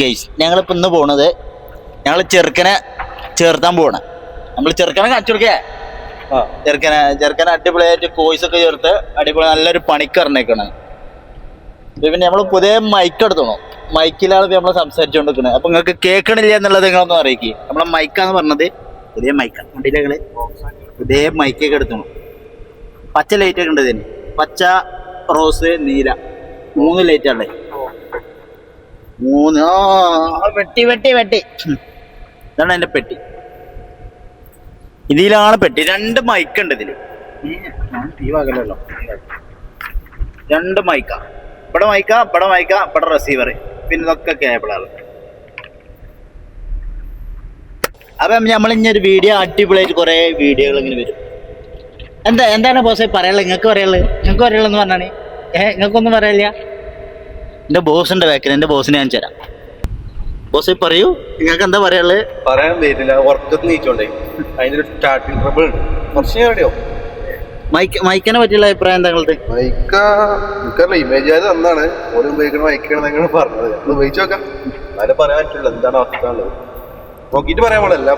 Guys ഞങ്ങളിപ്പോൾ ഇന്ന് പോണത് ഞങ്ങൾ ചെറുക്കനെ ചേർത്താൻ പോവാണ്. നമ്മൾ ചെറുക്കനെ കാണിച്ചു കൊടുക്കേ. ചെറുക്കനെ ചെറുക്കനെ അടിപൊളിയായിട്ട് കോഴ്സ് ഒക്കെ ചേർത്ത് അടിപൊളി നല്ലൊരു പണിക്ക് ഇറങ്ങിക്കണം പിന്നെ നമ്മൾ പുതിയ മൈക്ക് എടുത്തോണം. മൈക്കിലാണ് ഇപ്പൊ നമ്മൾ സംസാരിച്ചുകൊണ്ടിരിക്കുന്നത് അപ്പൊ നിങ്ങൾക്ക് കേൾക്കണില്ല എന്നുള്ളത് നിങ്ങളൊന്നും അറിയിക്കുക നമ്മളെ മൈക്കാന്ന് പറഞ്ഞത് പുതിയ മൈക്കാണ് കണ്ടില്ല നിങ്ങൾ? പുതിയ മൈക്കൊക്കെ എടുത്തോണം. പച്ച ലൈറ്റ് ഒക്കെ ഉണ്ട് ഇതിന്. പച്ച റോസ് നീല. മൂന്ന് ലൈറ്റാണ് മൂന്ന് ആ. വെട്ടി വെട്ടി വെട്ടി. ഇതാണ് എന്റെ പെട്ടി. ഇതിലാണ് പെട്ടി. രണ്ട് മൈക്ക് ഉണ്ട് ഇതിൽ. തീവാകലല്ലോ വകലല്ലോ രണ്ട് മൈക്കാ ഇവിടെ മൈക്കാ ഇവിടെ മൈക്കാ ഇവിടെ റിസീവർ പിന്നെ ഇതൊക്കെ കേബിളാണ് അപ്പൊ നമ്മൾ ഇനി ഒരു വീഡിയോ അടിപൊളിയായിട്ട് കുറെ വീഡിയോകൾ ഇങ്ങനെ വരും. എന്താ എന്താണ് ബോസേ പറയാനുള്ളത്? നിങ്ങൾക്ക് പറയാനുള്ളത്? നിങ്ങൾക്ക് പറയാനുള്ളതെന്ന് പറഞ്ഞാണ് ഏഹ് നിങ്ങൾക്കൊന്നും പറയാനില്ല? എന്റെ ബോസിന്റെ ബാക്കിൽ എന്റെ ബോസിനെ ഞാൻ തരാം ബോസ് പറയൂ. നിങ്ങൾക്ക് എന്താ പറയാനുള്ളത്? പറയാൻ പറ്റില്ല. ഉറക്കത്ത് നീച്ചോണ്ടേ. അതിന്റെ ഒരു സ്റ്റാർട്ടിങ് ട്രബിൾ ഉണ്ട്. കുറച്ച് എവിടെയോ മൈക്ക് മൈക്കിനെ പറ്റിയുള്ള അഭിപ്രായം എന്താ മൈക്ക എനിക്കറിയില്ല. ഇമേജ് ആയത് അന്നാണ് ഓരോ ഉപയോഗിക്കണ മൈക്കാണ് നിങ്ങൾ പറഞ്ഞത്. അത് ഉപയോഗിച്ച് നോക്കാം. അതിനെ പറയാൻ പറ്റില്ല എന്താണ് അവസ്ഥ ഉള്ളത് നോക്കിയിട്ട് പറയാൻ പാടില്ല എല്ലാ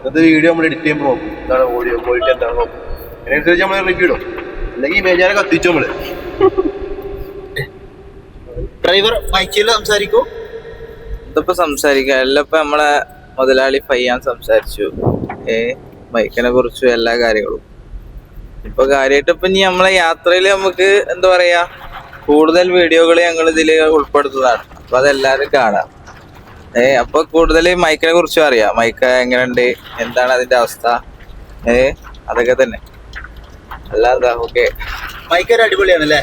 ഇന്നത്തെ വീഡിയോ നമ്മൾ എഡിറ്റ് ചെയ്യുമ്പോൾ നോക്കും. എന്താണ് ഓഡിയോ ക്വാളിറ്റി എന്താണ് നോക്കും. അതിനനുസരിച്ച് നമ്മൾ റിവ്യൂ ഇടും. അല്ലെങ്കിൽ ഇമേജ് ആരെ കത്തിച്ചു നമ്മൾ. ഡ്രൈവർ മൈക്കിൽ സംസാരിക്കൂ. ഇതിപ്പോ സംസാരിക്കാം. എല്ലാം ഇപ്പൊ നമ്മളെ മുതലാളി പയ്യാൻ സംസാരിച്ചു. ഏ ബൈക്കിനെ കുറിച്ചും എല്ലാ കാര്യങ്ങളും. ഇപ്പൊ കാര്യമായിട്ട് ഇപ്പൊ ഇനി നമ്മളെ യാത്രയിൽ നമുക്ക് എന്താ പറയാ കൂടുതൽ വീഡിയോകൾ ഞങ്ങൾ ഇതിൽ ഉൾപ്പെടുത്തുന്നതാണ്. അപ്പൊ അതെല്ലാരും കാണാം. ഏ അപ്പൊ കൂടുതൽ മൈക്കിനെ കുറിച്ചും അറിയാം. മൈക്ക് എങ്ങനെയുണ്ട്? എന്താണ് അതിന്റെ അവസ്ഥ? ഏ അതൊക്കെ തന്നെ. അല്ലാതെ ഓക്കെ. മൈക്ക് ഒരു അടിപൊളിയാണ് അല്ലേ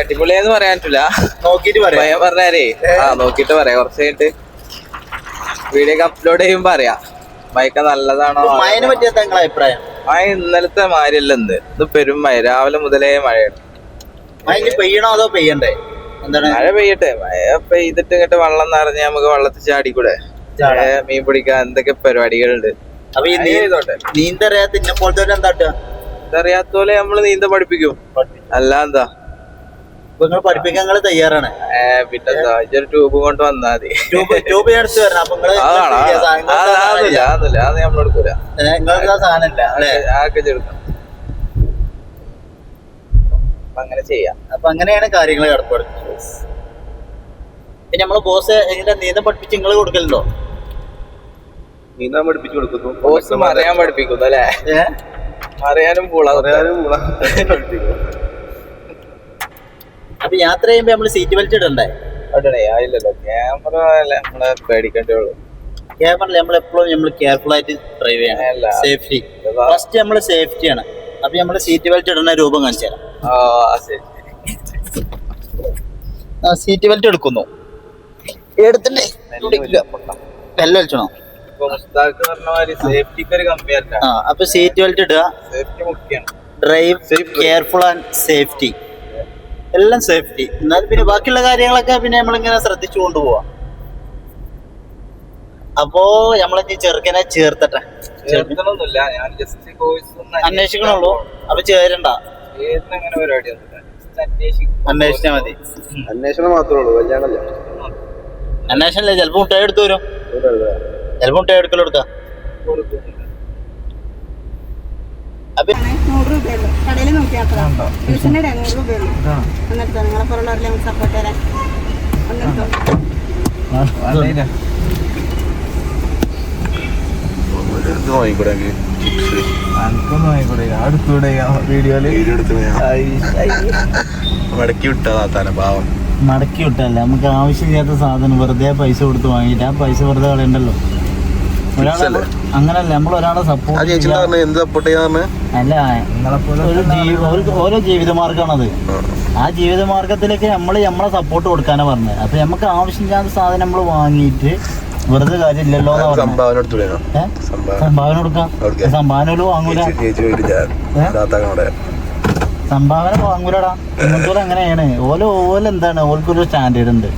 അടിപൊളിയെന്ന് പറയാൻ പറ്റില്ല നോക്കിട്ട് പറയാം. പറഞ്ഞാലേ ആ നോക്കിട്ട് പറയാം. കുറച്ച് കഴിഞ്ഞിട്ട് വീഡിയോ ഒക്കെ അപ്ലോഡ് ചെയ്യുമ്പോ അറിയാം. മയക്ക നല്ലതാണോ അപ്പൊ പറ്റിയ പറ്റി അഭിപ്രായം? മഴ ഇന്നലത്തെ മാരില്ല ഇന്ന്. ഇത് പെരും മഴ രാവിലെ മുതലേ മഴയാണ്. മഴ പെയ്യണോ അതോ പെയ്യണ്ടേ? എന്താണ്? മഴ പെയ്യട്ടെ. മഴ പെയ്തിട്ട് ഇങ്ങോട്ട് വെള്ളം നിറഞ്ഞ് നമുക്ക് വെള്ളത്തിൽ ചാടിക്കൂടെ? ചാടാം. മീൻ പിടിക്കാൻ എന്തൊക്കെ പരിപാടികളുണ്ട്? അപ്പൊ ഈ. നീന്തറിയാത്ത ഇന്നെ പോലത്തെ എന്താ ഇതറിയാത്ത പോലെ നമ്മൾ നീന്ത പഠിപ്പിക്കും. അല്ല എന്താ? നിങ്ങൾ പഠിപ്പിക്കാൻ നിങ്ങൾ തയ്യാറാണ്. പിന്നെന്താ? ഇതൊരു ട്യൂബ് കൊണ്ട് വന്നാ മതി. ട്യൂബ് ട്യൂബ് എടുത്ത് വരണം അപ്പൊ നിങ്ങൾ അതൊന്നുമില്ല അതൊന്നുമില്ല അത് നമ്മളെടുക്കൂല ഏ, നിങ്ങൾക്ക് ആ സാധനം ഇല്ല അല്ലേ? ആക്കെ അങ്ങനെ ചെയ്യാം. അപ്പൊ അങ്ങനെയാണ് കാര്യങ്ങൾ കിടപ്പാട് പിന്നെ നമ്മളെ ബോസ് എങ്ങനെ നീന്തം പഠിപ്പിച്ച് നിങ്ങൾ കൊടുക്കലുണ്ടോ? നീന്താൻ പഠിപ്പിച്ചു കൊടുക്കുന്നു. ബോസ് മറിയാൻ പഠിപ്പിക്കുന്നു അല്ലേ? മറിയാനും പൂള. പറയാനും പൂള. പഠിപ്പിക്കും അപ്പൊ യാത്ര ചെയ്യുമ്പോ നമ്മൾ സീറ്റ് ബെൽറ്റ് ഇടണ്ടേ? അടണേ ആയില്ലല്ലോ ക്യാമറ നമ്മളെ പേടിക്കേണ്ടേ ഉള്ളൂ ക്യാമറ നമ്മൾ എപ്പോഴും നമ്മൾ കെയർഫുൾ ആയിട്ട് ഡ്രൈവ് ചെയ്യണം. സേഫ്റ്റി. ഫസ്റ്റ് നമ്മൾ സേഫ്റ്റി ആണ്. അപ്പൊ നമ്മൾ സീറ്റ് ബെൽറ്റ് ഇടുന്ന രൂപം കാണിച്ചു തരാം. സീറ്റ് ബെൽറ്റ് എടുക്കുന്നു. എടുത്തിട്ടേ ബെല്ല് വലിച്ചണോ? അപ്പൊ സീറ്റ് ബെൽറ്റ് ഇടുക. ഡ്രൈവ് കെയർഫുൾ ആൻഡ് സേഫ്റ്റി എല്ലാം സേഫ്റ്റി. എന്നാൽ പിന്നെ ബാക്കിയുള്ള കാര്യങ്ങളൊക്കെ പിന്നെ നമ്മളിങ്ങനെ ശ്രദ്ധിച്ചു കൊണ്ടുപോവാം. അപ്പോ നമ്മളെ ചെറുക്കനെ ചേർത്തട്ടെ. ചേർക്കണമൊന്നുമില്ല ഞാൻ ജസ്റ്റ് കോഴ്സ് അന്വേഷിക്കണുള്ളൂ. അപ്പൊ ചേരണ്ട. പരിപാടിയൊന്നുമില്ല അന്വേഷിച്ചാ മതി. അന്വേഷണം മാത്രമേ ഉള്ളൂ. കല്യാണമല്ല അന്വേഷണല്ലേ? ചിലപ്പോ മുട്ടായി എടുത്തു വരും. ചിലപ്പോ മുട്ടായി എടുക്കലോ എടുക്കാം കൊടുക്കുന്നില്ല. അപ്പൊ നൂറ് രൂപയുള്ളൂ. കടയിൽ നോക്കിയാൽ ട്യൂഷന്റെ ഇടയിൽ നൂറ് രൂപയുള്ളൂ. എന്നിട്ടോ നിങ്ങളെ പുറമുള്ളവരിലെ സപ്പോർട്ട് തരാൻ. ഒന്നെടുത്തോ മടക്കി വിട്ടാ താത്താനെ പാവം. മടക്കി വിട്ടല്ല. നമുക്ക് ആവശ്യമില്ലാത്ത സാധനം വെറുതെ പൈസ കൊടുത്ത് വാങ്ങിയിട്ട് ആ പൈസ വെറുതെ കളയണ്ടല്ലോ. ഒരാളെ? അങ്ങനല്ല നമ്മൾ ഒരാളെ സപ്പോർട്ട് ചേച്ചിന്റെ പറഞ്ഞ എന്ത് സപ്പോർട്ട് ചെയ്യാന്ന് അല്ല ഒരു ഓരോ ജീവിതമാർഗമാണത് ആ. ജീവിതമാർഗത്തിലേക്ക് നമ്മൾ നമ്മളെ സപ്പോർട്ട് കൊടുക്കാനാ പറഞ്ഞത് അപ്പൊ നമുക്ക് ആവശ്യമില്ലാത്ത സാധനം നമ്മൾ വാങ്ങിയിട്ട് വെറുതെ കാര്യമില്ലല്ലോ എന്നാ സംഭാവന കൊടുക്കാം. സംഭാവന വാങ്ങൂല. സംഭാവന വാങ്ങൂലടാ. ഇങ്ങനത്തെ അങ്ങനെയാണ്. ഓല ഓല എന്താണ്? ഓൽക്കൊരു സ്റ്റാൻഡേർഡ് ഉണ്ട്.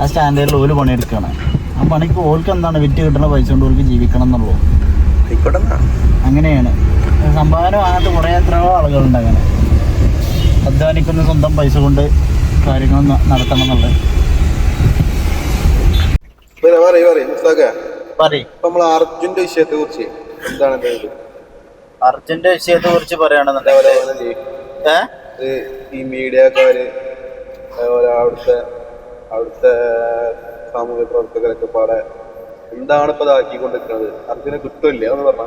ആ സ്റ്റാൻഡേർഡിൽ ഓൽ പണിയെടുക്കണം. പണിക്ക് ഓൾക്ക് എന്താണ് വിറ്റ് കിട്ടുന്ന പൈസ കൊണ്ട് ഓൾക്ക് ജീവിക്കണം എന്നുള്ളൂ. അങ്ങനെയാണ്. സംഭാവന വാങ്ങാത്ത കുറേ എത്രയോ ആളുകളുണ്ട് അങ്ങനെ. അധ്വാനിക്കുന്ന സ്വന്തം പൈസ കൊണ്ട് കാര്യങ്ങൾ നടത്തണം എന്നുള്ളത്. അർജുന്റെ വിഷയത്തെ കുറിച്ച് എന്താണ്? അർജന്റ് വിഷയത്തെ കുറിച്ച് പറയുകയാണെന്നുണ്ടെങ്കിൽ ഏ? ഈ മീഡിയക്കാര് അതേപോലെ അവിടുത്തെ അവിടുത്തെ സാമൂഹ്യ പ്രവർത്തകരൊക്കെ പാടെ എന്താണ് ഇപ്പൊ ഇതാക്കിക്കൊണ്ടിരിക്കുന്നത് അർജുനെ കിട്ടില്ല എന്ന് പറഞ്ഞ?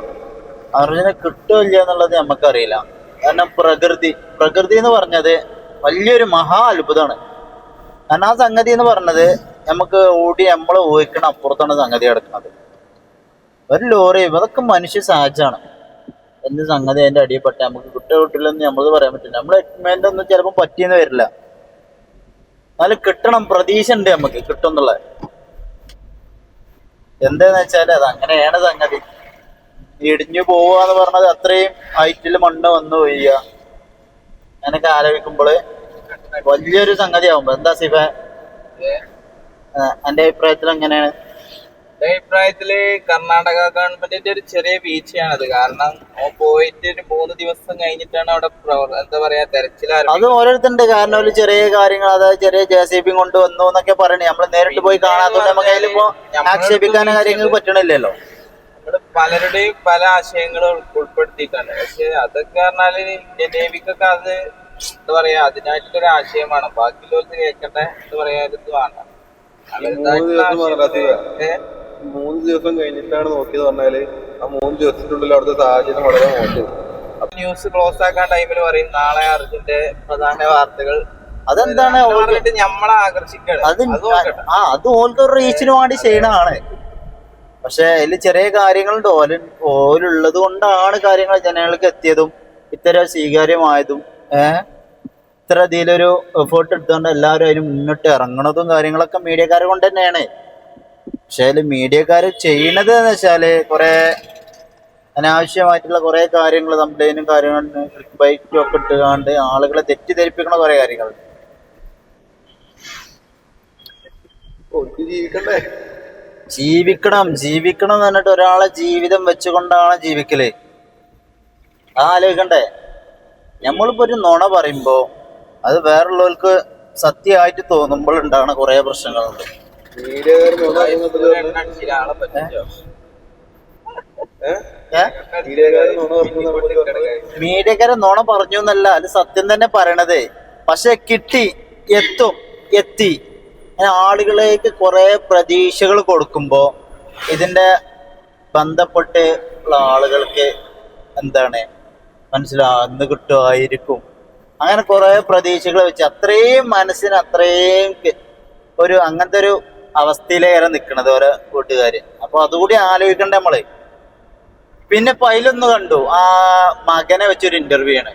അർജുനെ കിട്ടില്ല എന്നുള്ളത് നമുക്കറിയില്ല. കാരണം പ്രകൃതി പ്രകൃതി എന്ന് പറഞ്ഞത് വലിയൊരു മഹാ അത്ഭുതമാണ്. കാരണം ആ സംഗതി എന്ന് പറഞ്ഞത് നമുക്ക് ഓടി നമ്മൾ ഊഹിക്കണ അപ്പുറത്താണ് സംഗതി കിടക്കുന്നത് ഒരു ലോറി അതൊക്കെ മനുഷ്യ സഹജമാണ് എന്ത് സംഗതി അതിന്റെ അടിയപ്പെട്ട നമുക്ക് കിട്ടുക കിട്ടില്ലെന്ന് നമ്മളത് പറയാൻ പറ്റില്ല. നമ്മളെ എക്സ്പെരിമെന്റ് ഒന്നും ചിലപ്പോൾ പറ്റിയെന്ന് വരില്ല. എന്നാലും കിട്ടണം പ്രതീക്ഷ ഉണ്ട് നമുക്ക് കിട്ടും എന്നുള്ളത്. എന്താന്ന് വെച്ചാൽ അത് അങ്ങനെയാണ് സംഗതി. ഇടിഞ്ഞു പോവുക എന്ന് പറഞ്ഞത് അത്രയും ഹൈറ്റിൽ മണ്ണ് വന്നു പോയ അങ്ങനൊക്കെ ആലോചിക്കുമ്പോൾ വലിയൊരു സംഗതി ആവുമ്പോ എന്താ സിഫ? എന്റെ അഭിപ്രായത്തിൽ എങ്ങനെയാണ് എന്റെ അഭിപ്രായത്തിൽ കർണാടക ഗവൺമെന്റിന്റെ ഒരു ചെറിയ വീഴ്ചയാണത്. കാരണം പോയിട്ട് ഒരു മൂന്ന് ദിവസം കഴിഞ്ഞിട്ടാണ് അവിടെ എന്താ പറയാ തെരച്ചിൽ അത് ഓരോരുത്തരുടെ കാരണം ഒരു ചെറിയ കാര്യങ്ങൾ അതായത് ചെറിയ ജെ സി ബി കൊണ്ട് വന്നു എന്നൊക്കെ പറയണേ. നമ്മൾ നേരിട്ട് പോയി കാണാത്തോണ്ട് നമുക്ക് അതിലിപ്പോ ആക്ഷേപിക്കാൻ കാര്യങ്ങൾ പറ്റണില്ലല്ലോ. നമ്മൾ പലരുടെയും പല ആശയങ്ങളും ഉൾപ്പെടുത്തിയിട്ടാണ്. ഉൾപ്പെടുത്തിയിട്ടുണ്ട് പക്ഷെ അതൊക്കെ പറഞ്ഞാൽ ഇന്ത്യൻ നേവിക്കൊക്കെ അത് എന്താ പറയാ അതിനായിട്ടൊരു ആശയമാണ്. ബാക്കിയുള്ളവർക്ക് കേൾക്കട്ടെ എന്താ പറയാ ഇത് വേണ്ട. മൂന്ന് ദിവസം കഴിഞ്ഞിട്ടാണ് നോക്കിയത് പറഞ്ഞാൽ ആ മൂന്ന് ദിവസത്തിനുള്ളിൽ അവിടുത്തെ സാഹചര്യം വളരെ മോശം. ന്യൂസ് ക്ലോസ് ആക്കാൻ ടൈമിൽ പറയും നാളെ അർജുന്റെ പ്രധാന വാർത്തകൾ. അതെന്താണ് നമ്മളെ ആകർഷിക്കുന്നത് ആ അത് ഓൽക്കൊരു റീച്ചിന് വേണ്ടി ചെയ്യണതാണ്. പക്ഷെ അതിൽ ചെറിയ കാര്യങ്ങളുണ്ട്. ഓല ഓലുള്ളത് കൊണ്ടാണ് കാര്യങ്ങൾ ജനങ്ങൾക്ക് എത്തിയതും ഇത്തരം സ്വീകാര്യമായതും ഏഹ് ഇത്ര ഇതിലൊരു എഫേർട്ട് എടുത്തുകൊണ്ട് എല്ലാവരും അതിന് മുന്നിട്ട് ഇറങ്ങണതും കാര്യങ്ങളൊക്കെ മീഡിയക്കാരെ കൊണ്ട് തന്നെയാണ്. പക്ഷെ അതിൽ മീഡിയക്കാർ ചെയ്യണത് എന്ന് വെച്ചാൽ കുറെ അനാവശ്യമായിട്ടുള്ള കുറെ കാര്യങ്ങൾ കംപ്ലൈനും കാര്യങ്ങളും ബൈക്കും ഒക്കെ ഇട്ടുകൊണ്ട് ആളുകളെ തെറ്റിദ്ധരിപ്പിക്കുന്ന കുറേ കാര്യങ്ങളുണ്ട് ജീവിക്കണ്ടേ? ജീവിക്കണം ജീവിക്കണം എന്ന് പറഞ്ഞിട്ട് ഒരാളെ ജീവിതം വെച്ചുകൊണ്ടാണ് ജീവിക്കൽ. ആ ആലോചിക്കണ്ടേ? നമ്മളിപ്പോ ഒരു നുണ പറയുമ്പോ അത് വേറുള്ളവർക്ക് സത്യമായിട്ട് തോന്നുമ്പോൾ ഉണ്ടാകുന്ന കുറെ പ്രശ്നങ്ങളുണ്ട്. മീഡിയക്കാർ നോണ പറഞ്ഞു എന്നല്ല അത് സത്യം തന്നെ പറയണത്. പക്ഷെ കിട്ടി എത്തും എത്തി. ആളുകളേക്ക് കുറെ പ്രതീക്ഷകൾ കൊടുക്കുമ്പോ ഇതിന്റെ ബന്ധപ്പെട്ട് ഉള്ള ആളുകൾക്ക് എന്താണ്? മനസ്സിലാന്ന് കിട്ടുമായിരിക്കും. അങ്ങനെ കുറെ പ്രതീക്ഷകൾ വെച്ച് അത്രയും മനസ്സിന് അത്രയും ഒരു അങ്ങനത്തെ ഒരു അവസ്ഥയിലേറെ നിൽക്കണത് ഓരോ കൂട്ടുകാര്. അപ്പൊ അതുകൂടി ആലോചിക്കണ്ട നമ്മൾ. പിന്നെ പൈലൊന്ന് അതിലൊന്ന് കണ്ടു. ആ മകനെ വെച്ചൊരു ഇന്റർവ്യൂ ആണ്.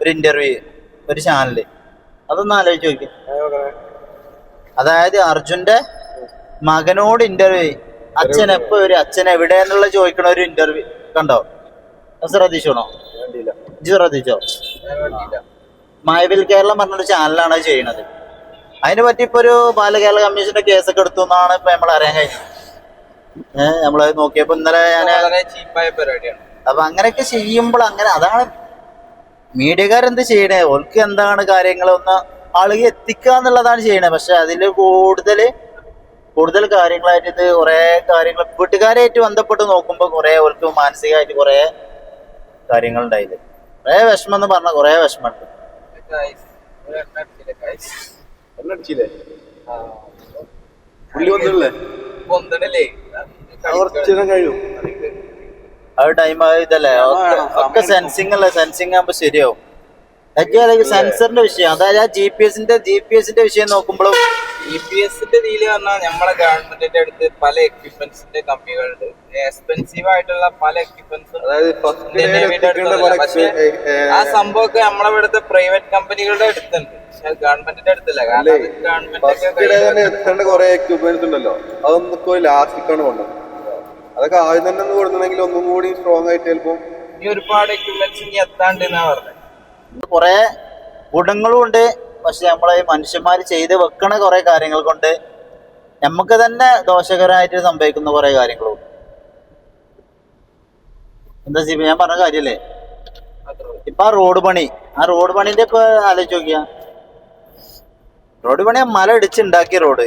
ഒരു ഇന്റർവ്യൂ ഒരു ചാനൽ അതൊന്ന് ആലോചിച്ച് നോക്കി അതായത് അർജുന്റെ മകനോട് ഇന്റർവ്യൂ അച്ഛൻ എപ്പോ ഒരു അച്ഛൻ എവിടെ എന്നുള്ള ചോദിക്കണ ഒരു ഇന്റർവ്യൂ കണ്ടോ? ശ്രദ്ധിച്ചോണോ? ശ്രദ്ധിച്ചോ? മായവിൽ കേരളം പറഞ്ഞൊരു ചാനലാണ് ചെയ്യണത്. അതിനെ പറ്റി ഇപ്പൊ ഒരു ബാലകേരള കമ്മീഷന്റെ കേസൊക്കെ എടുത്തു എന്നാണ് ഇപ്പൊ നമ്മൾ അറിയാൻ കഴിഞ്ഞത്. ഏഹ് നമ്മളത് നോക്കിയപ്പോ ഇന്നലെ ഞാൻ ചീപ്പായ പരിപാടിയാണ്. അപ്പൊ അങ്ങനെയൊക്കെ ചെയ്യുമ്പോൾ അങ്ങനെ അതാണ് മീഡിയക്കാരെന്ത് ചെയ്യണേ? ഓൾക്ക് എന്താണ് കാര്യങ്ങൾ ഒന്ന് ആളുകൾ എത്തിക്കുക എന്നുള്ളതാണ് ചെയ്യണേ. പക്ഷെ അതിൽ കൂടുതൽ കൂടുതൽ കാര്യങ്ങളായിട്ട് ഇത് കുറെ കാര്യങ്ങൾ വീട്ടുകാരായിട്ട് ബന്ധപ്പെട്ട് നോക്കുമ്പോൾ കുറെ ഓൾക്ക് മാനസികമായിട്ട് കുറെ കാര്യങ്ങൾ ഉണ്ടായില്ല? കുറെ വിഷമം എന്ന് പറഞ്ഞ കുറെ വിഷമമുണ്ട്. Guys, ഒരു എണ്ണ അടിച്ചില്ല, guys. അടിച്ചില്ലേ പുള്ളി വന്നില്ലേ പൊന്തണില്ലേ? കുറച്ചു കഴിയും ആ ടൈം ഇതല്ലേ ഒക്കെ- ഒക്കെ സെൻസിങ് അല്ലേ? സെൻസിങ് ആകുമ്പോ ശരിയാവും. സെൻസറിന്റെ വിഷയം. അതായത് ആ ജി പി എസിന്റെ ജി പി എസിന്റെ വിഷയം നോക്കുമ്പോഴും EPS എസിന്റെ രീതിയിൽ പറഞ്ഞാൽ നമ്മളെ ഗവൺമെന്റിന്റെ അടുത്ത് പല എക്യുപ്മെന്റ്സിന്റെ കമ്മികളുണ്ട് എക്സ്പെൻസീവ് ആയിട്ടുള്ള പല എക്യുപ്മെന്റ്സും ആ സംഭവമൊക്കെ നമ്മളെ ഇവിടുത്തെ പ്രൈവറ്റ് കമ്പനികളുടെ അടുത്തുണ്ട്. പക്ഷെ ഗവൺമെന്റിന്റെ അടുത്തില്ല. കാരണം ഗവൺമെന്റ് കുറെ എക്യുപ്മെന്റ്സ് ഉണ്ടല്ലോ. അതൊന്നൊക്കെ ലാസ്റ്റിക്കാണ് കൊണ്ടത്. അതൊക്കെ ആദ്യം തന്നെ ഒന്ന് കൊടുക്കുന്നെങ്കിൽ ഒന്നും കൂടി സ്ട്രോങ് ആയിട്ട് ചിലപ്പോ ഇനി ഒരുപാട് എക്യുപ്മെന്റ്സ് ഇനി എത്താണ്ട് എന്നാ പറഞ്ഞത് കുറെ ഗുണങ്ങളും ഉണ്ട്. പക്ഷെ നമ്മളെ മനുഷ്യന്മാർ ചെയ്ത് വെക്കണ കുറെ കാര്യങ്ങൾ കൊണ്ട് നമുക്ക് തന്നെ ദോഷകരമായിട്ട് സംഭവിക്കുന്ന കുറെ കാര്യങ്ങളുണ്ട് എന്താ ചെയ്യുമ്പോ ഞാൻ പറഞ്ഞ കാര്യല്ലേ? ഇപ്പൊ റോഡ് പണി ആ റോഡ് പണിന്റെ ഇപ്പൊ ആലോചിച്ച് നോക്കിയ. റോഡ് പണി മല ഇടിച്ചുണ്ടാക്കിയ റോഡ്.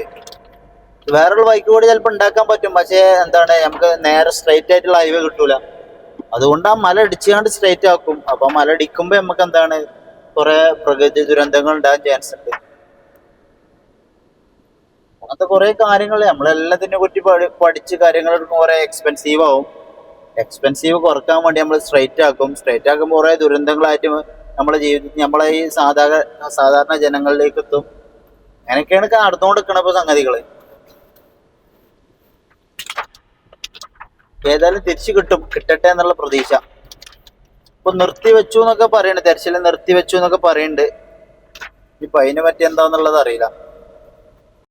വേറൊരു ബൈക്ക് കൂടി ചിലപ്പോൾ ഉണ്ടാക്കാൻ പറ്റും പക്ഷേ എന്താണ് നമുക്ക് നേരെ സ്ട്രൈറ്റ് ആയിട്ടുള്ള ഹൈവേ കിട്ടൂല. അതുകൊണ്ട് ആ മല ഇടിച്ചുകൊണ്ട് സ്ട്രൈറ്റ് ആക്കും. അപ്പൊ മല ഇടിക്കുമ്പോ നമുക്ക് എന്താണ് കുറെ പ്രകൃതി ദുരന്തങ്ങൾ ഉണ്ടാകാൻ ചാൻസ് ഉണ്ട്. അങ്ങനത്തെ കുറെ കാര്യങ്ങൾ നമ്മളെല്ലാത്തിനെ പഠി- പഠിച്ച് കാര്യങ്ങൾ എടുക്കുമ്പോൾ കുറെ എക്സ്പെൻസീവ് ആവും. എക്സ്പെൻസീവ് കുറയ്ക്കാൻ വേണ്ടി നമ്മൾ സ്ട്രൈറ്റ് ആക്കും. സ്ട്രൈറ്റ് ആക്കുമ്പോൾ കുറെ ദുരന്തങ്ങളായിട്ട് നമ്മളെ ജീവിതത്തിൽ നമ്മളെ ഈ സാധാരണ സാധാരണ ജനങ്ങളിലേക്ക് എത്തും. അങ്ങനെയൊക്കെയാണ് നടന്നുകൊണ്ടിരിക്കണ ഇപ്പൊ സംഗതികൾ ഏതായാലും തിരിച്ചു കിട്ടും കിട്ടട്ടെ എന്നുള്ള പ്രതീക്ഷ. ഇപ്പൊ നിർത്തി വെച്ചു എന്നൊക്കെ പറയുന്നുണ്ട് തെരച്ചിൽ നിർത്തി വെച്ചു എന്നൊക്കെ പറയുന്നുണ്ട് ഇപ്പൊ അതിനെ പറ്റി എന്താന്നുള്ളത് അറിയില്ല.